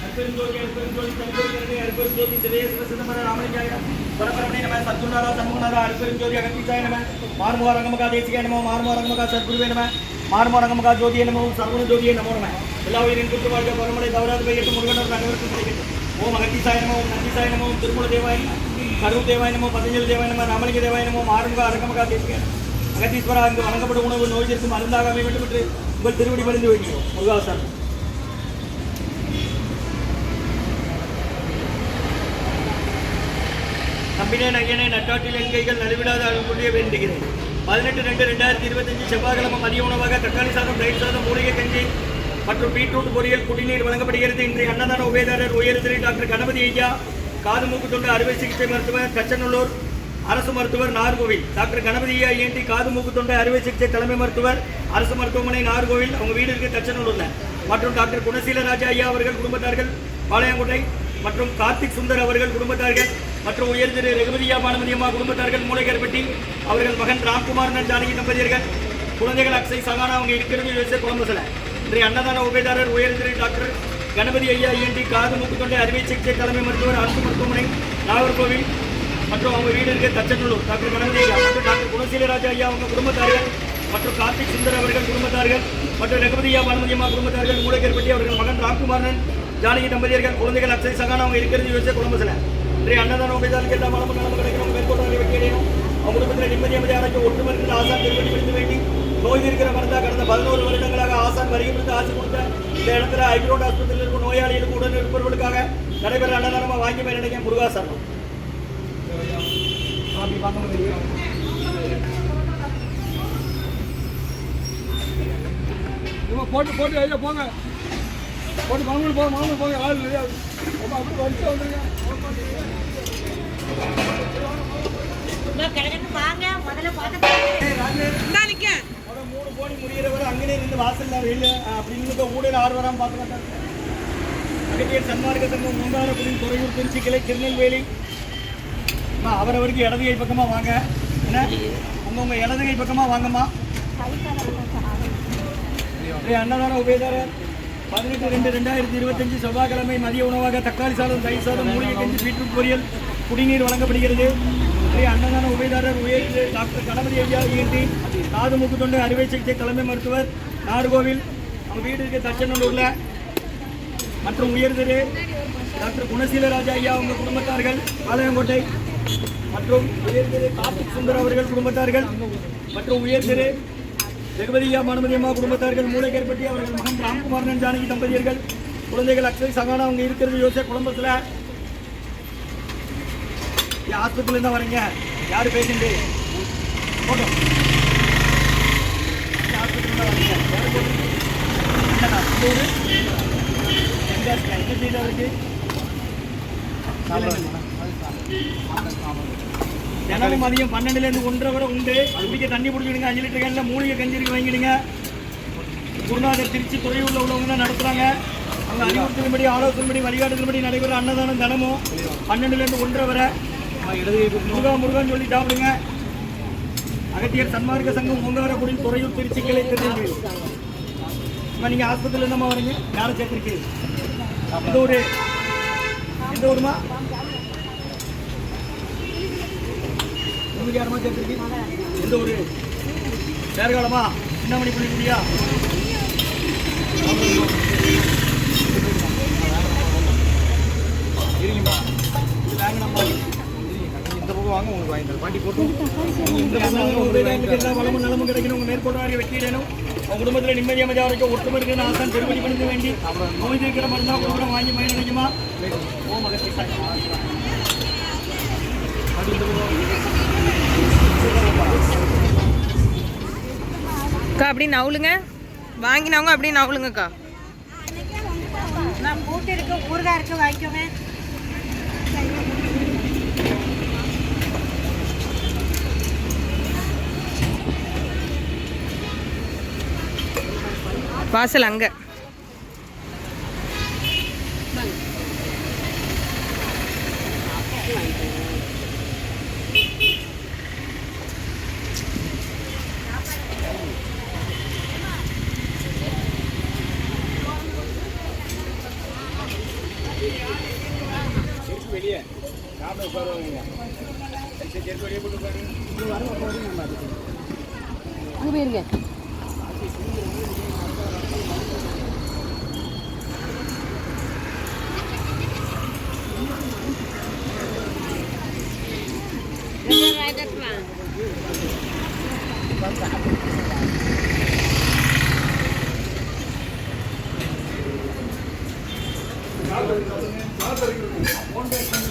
அருட்பெருஞ்சோதி அருட்பெருஞ்சோதி அருட்பெருஞ்சோதி அருட்பெருஞ்சோதி ராமலிங்காய பரபரமணே நம சத்துணரா சண்முகநாதா அருட்பெருஞ்சோதி அகத்தீசாய நம மார்மோக ரங்கமகா தேசிகாய நமோ மார்மோக ரங்கமகா சத்குருவே நம மார்மோக ரங்கமகா ஜோதியே நமோ சர்வண ஜோதியே நமோ நம எல்லா உயிரின் குற்று வாழ்க்கை பரமலை தவறாது பெய்யட்டும் முருகனர் அனைவருக்கும் கிடைக்கட்டும் ஓம் அகத்தீசாய நமோ நந்திசாய நமோ திருமூல தேவாய் நமோ ராமலிங்க தேவாய் நமோ அரங்கமகா தேசிகாய அகத்தீஸ்வரா அங்கு வழங்கப்படும் உணவு நோய் தீர்க்கும் மருந்தாக அமைய வேண்டும் என்று உங்கள் திருவடி பணிந்து வைக்கிறோம். முருகாசன் நம்பினேன் ஐயனே நட்டாட்டில் என் கைகள் நழுவிடாத வேண்டுகிறேன். பதினெட்டு ரெண்டு ரெண்டாயிரத்தி இருபத்தஞ்சு செவ்வாய்க்கிழமை மதிய உணவாக தக்காளி சாதம் தயிர் சாதம் மூலிகை கஞ்சி மற்றும் பீட்ரூட் பொரியல் குடிநீர் வழங்கப்படுகிறது. இன்றைய அன்னதான உபயதாரர் உயர்திரி டாக்டர் கணபதி ஐயா காது மூக்கு தொண்டு அறுவை சிகிச்சை மருத்துவர் கச்சநல்லூர் அரசு மருத்துவர் நார்கோவில். டாக்டர் கணபதி ஐயா ஏன்டி காது மூக்கு தொண்டை அறுவை சிகிச்சை தலைமை மருத்துவர் அரசு மருத்துவமனை நார்கோவில். அவங்க வீடு இருக்கு தச்சநல்லூர்ல மற்றும் டாக்டர் குணசீல ராஜா ஐயா அவர்கள் குடும்பத்தார்கள் பாளையங்கோட்டை. மற்றும் கார்த்திக் சுந்தர் அவர்கள் குடும்பத்தார்கள் மற்றும் உயர் திரு ரகுபதியா பானுமதி அம்மா குடும்பத்தார்கள் மூளைக்கரப்பட்டி அவர்கள் மகன் ராம்குமார் ஜானகி தம்பதியர்கள் குழந்தைகள் அக்ஷய் சகானா அவங்க இருக்கிறது யுஎஸ்ஏ இன்றைய அன்னதான உபயதாரர் உயர் திரு டாக்டர் கணபதி ஐயா ஏண்டி காது மூக்கு தொண்டை அறுவை சிகிச்சை தலைமை மருத்துவர் அரசு மருத்துவமனை நாகர்கோவில். மற்றும் அவங்க வீடு இருக்க தச்சநல்லூர். டாக்டர் கணபதி மற்றும் டாக்டர் குணசீலராஜா ஐயா அவங்க குடும்பத்தார்கள் மற்றும் கார்த்திக் சுந்தர் அவர்கள் குடும்பத்தார்கள் மற்றும் ரகுபதியா பானுமதி அம்மா குடும்பத்தார்கள் மூளைக்கரப்பட்டி அவர்கள் மகன் ராம்குமாரன் ஜானகி தம்பதியர்கள் குழந்தைகள் அக்ஷய் சகானா அவங்க இருக்கிறது யோசிச்ச குடும்பத்தில் இன்றைய அன்னதான உபயதாரர்கள் எல்லாம் வளமும் நலமும் கிடைக்கணும் மேற்கொண்டு வெற்றியடையணும் அவங்க குடும்பத்தில் நிம்மதி அமைதியாக ஒற்றுமருக்கு ஆசான் திருப்பதி விழுந்து வேண்டி நோய் இருக்கிற மருந்தா கடந்த பதினோரு வருடங்களாக ஆசான் வருகிறது ஆட்சி கொடுத்த இந்த இடத்துல ஐக்ரோட் ஆஸ்பத்திரியில் இருக்கும் நோயாளிகளுக்கு உடன் இருப்பவர்களுக்காக நடைபெற அன்னதானமாக வாங்கி பயனடைங்க முருகாசனம் போட்டு போட்டு ஐயா போங்க. போட்டு மாமூல் போங்க மாமூல் போங்க. ஆள் ரொம்ப அப்படி வரிசை வந்துருங்க. மூணு கோடி முடிகிறவர் அங்கனே நின்று வாசல்ல வெளில அப்படின்னு ஊழியர் ஆறு வராம பார்த்து மாட்டாங்க. அகத்தியர் சன்மார்க்க சங்கம் மூன்றாவது துறையூர் திருச்சி கிளை திருநெல்வேலி. அவரவருக்கு இடது கை பக்கமாக வாங்க. என்ன? உங்க உங்க இடது கை பக்கமாக வாங்கம்மா. இன்றைய அன்னதான உபயதாரர் பதினெட்டு ரெண்டு ரெண்டாயிரத்தி இருபத்தஞ்சு செவ்வாய்க்கிழமை மதிய உணவாக தக்காளி சாதம் தயிர் சாதம் மூலிகை கஞ்சி பீட்ரூட் பொரியல் குடிநீர் வழங்கப்படுகிறது. அன்னதான உபயதாரர் உயர் டாக்டர் கணபதி ஐயா இஎன்டி காது மூக்கு தொண்டு அறுவை சிகிச்சை தலைமை மருத்துவர் நார்கோவில் அவங்க வீடு இருக்க தச்சநல்லூரில். மற்றும் உயர் டாக்டர் குணசீலராஜா ஐயா அவங்க குடும்பத்தார்கள் பாளையங்கோட்டை. மற்றும் உயர் திரு கார்த்திக் சுந்தர் அவர்கள் குடும்பத்தார்கள் மற்றும் உயர் திரு ஜெகபதியா மனுமதி அம்மா குடும்பத்தார்கள் மூளைக்கேற்பட்டி அவர்கள் மகன் ராம்குமாரன் ஜானகி தம்பதியர்கள் குழந்தைகள் அக்ஷய் சகானா அவங்க இருக்கிறது யோசிச்ச குடும்பத்தில் ஆஸ்பத்திரியில வரீங்க. யார் பேஷண்ட்டு? போட்டோ. ஆஸ்பத்திரியில் வரீங்க. யார் போட்டு? என்னடா இருக்கு? தினமும் மதியம் பன்னெண்டுலேருந்து ஒன்றரை வரை உண்டு. குடிக்க தண்ணி பிடிச்சிடுங்க அஞ்சு லிட்டர் கேனில் மூலிகை கஞ்சிருக்கு வாங்கிடுங்க. குருநாதர் திருச்சி துறையூரில் உள்ளவங்க தான் நடத்துகிறாங்க அவங்க அறிவுறுத்தலின்படி ஆலோசனைப்படி வழிகாட்டுதல்படி நடைபெற அன்னதானம் தினமும் பன்னெண்டுலேருந்து ஒன்றரை வரை. முருகா முருகான்னு சொல்லி சாப்பிடுங்க. அகத்தியர் சன்மார்க்க சங்கம் மூங்காரக்குடி துறையூர் திருச்சி கிளை திருநெல்வேலி. அம்மா நீங்கள் ஆஸ்பத்திரியில் என்னம்மா வரீங்க? யாரை சேர்த்துருக்கீங்க இந்த ஊர் இந்த ஊருமா உங்களுக்கு சேர்த்துருக்கு. எந்த ஒரு நேர்காலமா சின்னமணி புள்ளிக்குடியா இருங்கம்மா. இது வாங்கினம்மா இந்த பக்கம் வாங்க உங்களுக்கு வாங்கி பாட்டி போட்டு இந்த பக்கம் வளமும் நலமும் கிடைக்கணும். உங்க மேற்கொண்டாரிய வெற்றியிடணும் உங்க குடும்பத்தில் நிம்மதி அமைதியாக வரைக்கும் ஒற்றுமை இருக்குன்னு ஆசான் பெருமதி பண்ண வேண்டி. நோய் வாங்கி பயன் ஓ அக்கா அப்படி நவுளுங்க. வாங்கினவங்க அப்படியே நவுளுங்கக்கா. நான் கூட்டு இருக்கு ஊறுகாய் இருக்கு வாங்கிக்கோங்க. வாசல் அங்கே. அங்கே போயிருங்க சாப்பிட்டு